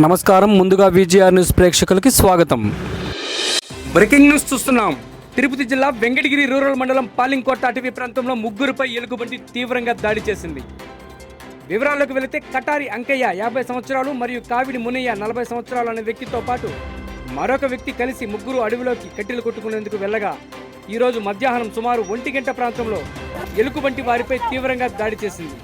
నమస్కారం. ముందుగా VGR news ప్రేక్షకులకి స్వాగతం. బ్రేకింగ్ న్యూస్ చూస్తున్నాం. తిరుపతి జిల్లా వెంకటగిరి రూరల్ మండలం పాలింకోట అటవీ ప్రాంతంలో ముగ్గురుపై ఎలుగుబంటి తీవ్రంగా దాడి చేసింది. వివరాల్లోకి వెళితే కటారి అంకయ్య యాభై సంవత్సరాలు మరియు కావిడి మునయ్య నలభై సంవత్సరాలు అనే వ్యక్తితో పాటు మరొక వ్యక్తి కలిసి ముగ్గురు అడవిలోకి కట్టెలు కొట్టుకునేందుకు వెళ్ళగా ఈరోజు మధ్యాహ్నం సుమారు ఒంటి గంట ప్రాంతంలో ఎలుగుబంటి వారిపై తీవ్రంగా దాడి చేసింది.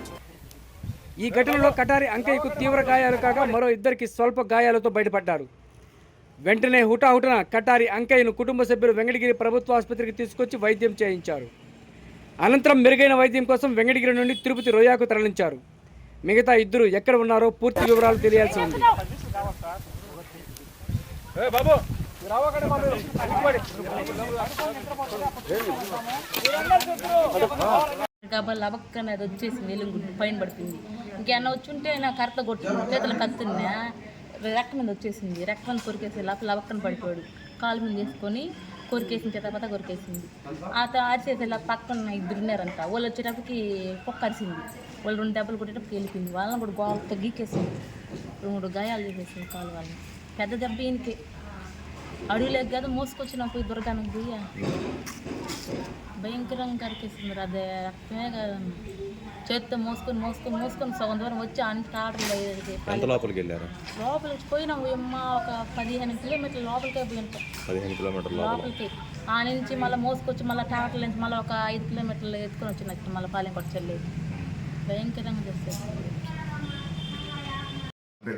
ఈ ఘటనలో కటారి అంకయ్యకు తీవ్ర గాయాలు కాగా మరో ఇద్దరికి స్వల్ప గాయాలతో బయటపడ్డారు. వెంటనే హుటాహుటన కటారి అంకయ్యను కుటుంబ సభ్యులు వెంకటగిరి ప్రభుత్వ ఆసుపత్రికి తీసుకొచ్చి వైద్యం చేయించారు. అనంతరం మెరుగైన వైద్యం కోసం వెంకటగిరి నుండి తిరుపతి రొయ్యాకు తరలించారు. మిగతా ఇద్దరు ఎక్కడ ఉన్నారో పూర్తి వివరాలు తెలియాల్సి ఉంది. అది వచ్చేసి వెలుగు పైన పడిపోయింది. ఇంకేమన్నా వచ్చి ఉంటే నా కరెక్ట్ కొట్టు చేతులు కత్తున్నా రెక్క మీద వచ్చేసింది. రెక్క మీద కొరికేసి లోపల లవక్కన పడిపోయాడు. కాలు మీద వేసుకొని కొరికేసిన తర్వాత కొరికేసింది. ఆ అరిచేసి ఇలా పక్కన ఇద్దరు ఉన్నారంట. వాళ్ళు వచ్చేటప్పటికి కుక్క అరిసింది. వాళ్ళు రెండు దెబ్బలు కొట్టేటప్పుడు వెళ్ళిపోయింది. వాళ్ళని కూడా గోవతో గీకేసింది. రెండు మూడు గాయాలు చేసేసింది కాలు వాళ్ళని. పెద్ద దెబ్బ ఈయనకి. అడవిలోకి కదా మోసుకొచ్చిన పోయి దుర్గానికి పోయి భయంకరంగా కరికేస్తుంది అదే రక్తమే కదా. చేత్తో మోసుకొని మోసుకొని మోసుకొని సగం దూరం వచ్చి అంత ఎంత లోపలికి వెళ్ళారు? లోపలికి పోయినాం. అమ్మ ఒక పదిహేను కిలోమీటర్ల లోపలికే పోయి ఉంటాం. పదిహేను కిలోమీటర్ల లోపలికి. ఆ నుంచి మళ్ళీ మోసుకొచ్చి మళ్ళీ టాటల నుంచి మళ్ళీ ఒక ఐదు కిలోమీటర్లు ఎత్తుకొని వచ్చినట్టు మళ్ళీ పాలెం కొట్టలేదు భయంకరంగా చేస్తారు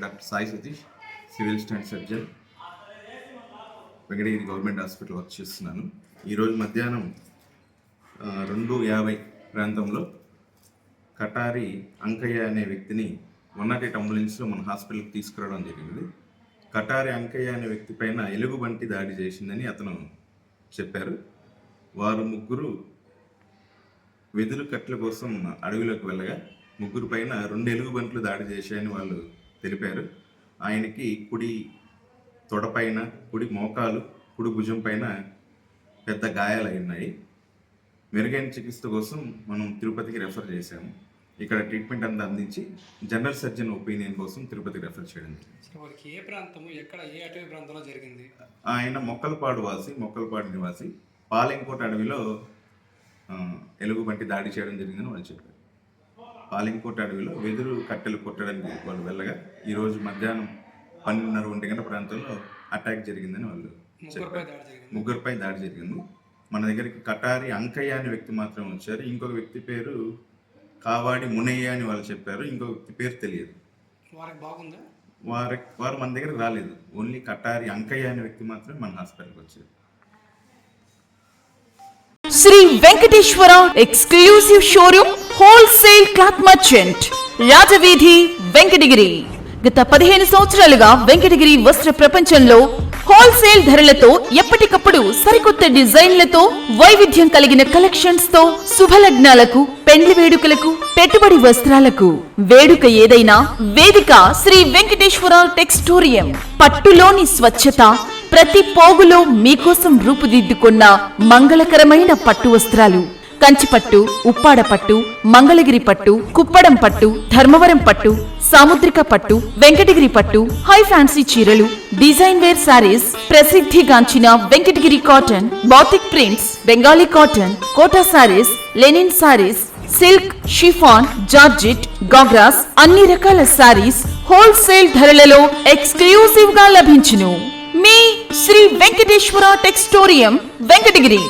doctor Sai Satish civil assistant surgeon. Venkatagiri government hospital work చేస్తున్నాను. ఈరోజు మధ్యాహ్నం రెండు యాభై ప్రాంతంలో కటారి అంకయ్య అనే వ్యక్తిని వన్ నాట్ ఎయిట్ అంబులెన్స్లో మన హాస్పిటల్కి తీసుకురావడం జరిగింది. కటారి అంకయ్య అనే వ్యక్తి పైన ఎలుగుబంటి దాడి చేసిందని అతను చెప్పారు. వారు ముగ్గురు వెదురు కట్ల కోసం అడవిలోకి వెళ్ళగా ముగ్గురు పైన రెండు ఎలుగుబంట్లు దాడి చేశాయని వాళ్ళు తెలిపారు. ఆయనకి కుడి తొడపైన కుడి మోకాలు కుడి భుజం పైన పెద్ద గాయాలు ఉన్నాయి. మెరుగైన చికిత్స కోసం మనం తిరుపతికి రెఫర్ చేశాము. ఇక్కడ ట్రీట్మెంట్ అంతా అందించి జనరల్ సర్జన్ ఒపీనియన్ కోసం తిరుపతికి రెఫర్ చేయడం ఏ ప్రాంతము ఎక్కడ ఏ అటవీ ప్రాంతంలో జరిగింది? ఆయన మొక్కలపాడు వాసి మొక్కలపాడు నివాసి. పాలెంకోట అడవిలో ఎలుగుబంటి దాడి చేయడం జరిగిందని వాళ్ళు చెప్పారు. పాలెంకోట అడవిలో వెదురు కట్టెలు కొట్టడానికి వాళ్ళు వెళ్ళగా ఈరోజు మధ్యాహ్నం పన్నెండున్నర ఒంటి గంట ప్రాంతంలో అటాక్ జరిగిందని వాళ్ళు చెప్పారు. ముగ్గురుపై దాడి జరిగింది. మన దగ్గరికి కటారి అంకయ్య అనే వ్యక్తి మాత్రం వచ్చారు. ఇంకొక వ్యక్తి పేరు కావాడి మునయ్య అని వాళ్ళు చెప్పారు. ఇంకొక వ్యక్తి పేరు తెలియదు. వారికి బాగుందా? వారి వారు మన దగ్గరకు రాలేదు. ఓన్లీ కటారి అంకయ్య అనే వ్యక్తి మాత్రమే మన హాస్పిటల్కి వచ్చారు. Sri Venkateswara exclusive showroom wholesale cloth merchant Rajaveedhi Venkatagiri. గత పదిహేను సంవత్సరాలుగా వెంకటగిరి వస్త్ర ప్రపంచంలో హోల్సేల్ ధరలతో ఎప్పటికప్పుడు సరికొత్త డిజైన్లతో వైవిధ్యం కలిగిన కలెక్షన్స్తో శుభలగ్నాలకు పెండ్లి వేడుకలకు పెట్టుబడి వస్త్రాలకు. వేడుక ఏదైనా వేదిక శ్రీ వెంకటేశ్వర టెక్స్టోరియం. పట్టులోని స్వచ్ఛత ప్రతి పోగులో మీకోసం రూపుదిద్దుకున్న మంగళకరమైన పట్టు వస్త్రాలు. కంచిపట్టు ఉప్పాడ పట్టు మంగళగిరి పట్టు కుప్పడం పట్టు ధర్మవరం పట్టు సాముద్రిక పట్టు వెంకటగిరి పట్టు హై ఫ్యాన్సీ చీరలు డిజైన్ వేర్ సారీస్ ప్రసిద్ధిగాంచిన Venkatagiri cotton batik prints Bengali cotton Kota saris linen saris silk chiffon georgette ghagras అన్ని రకాల సారీస్ హోల్సేల్ ధరలలో ఎక్స్క్లూసివ్గా లభించును. మీ శ్రీ వెంకటేశ్వర టెక్స్టోరియం వెంకటగిరి.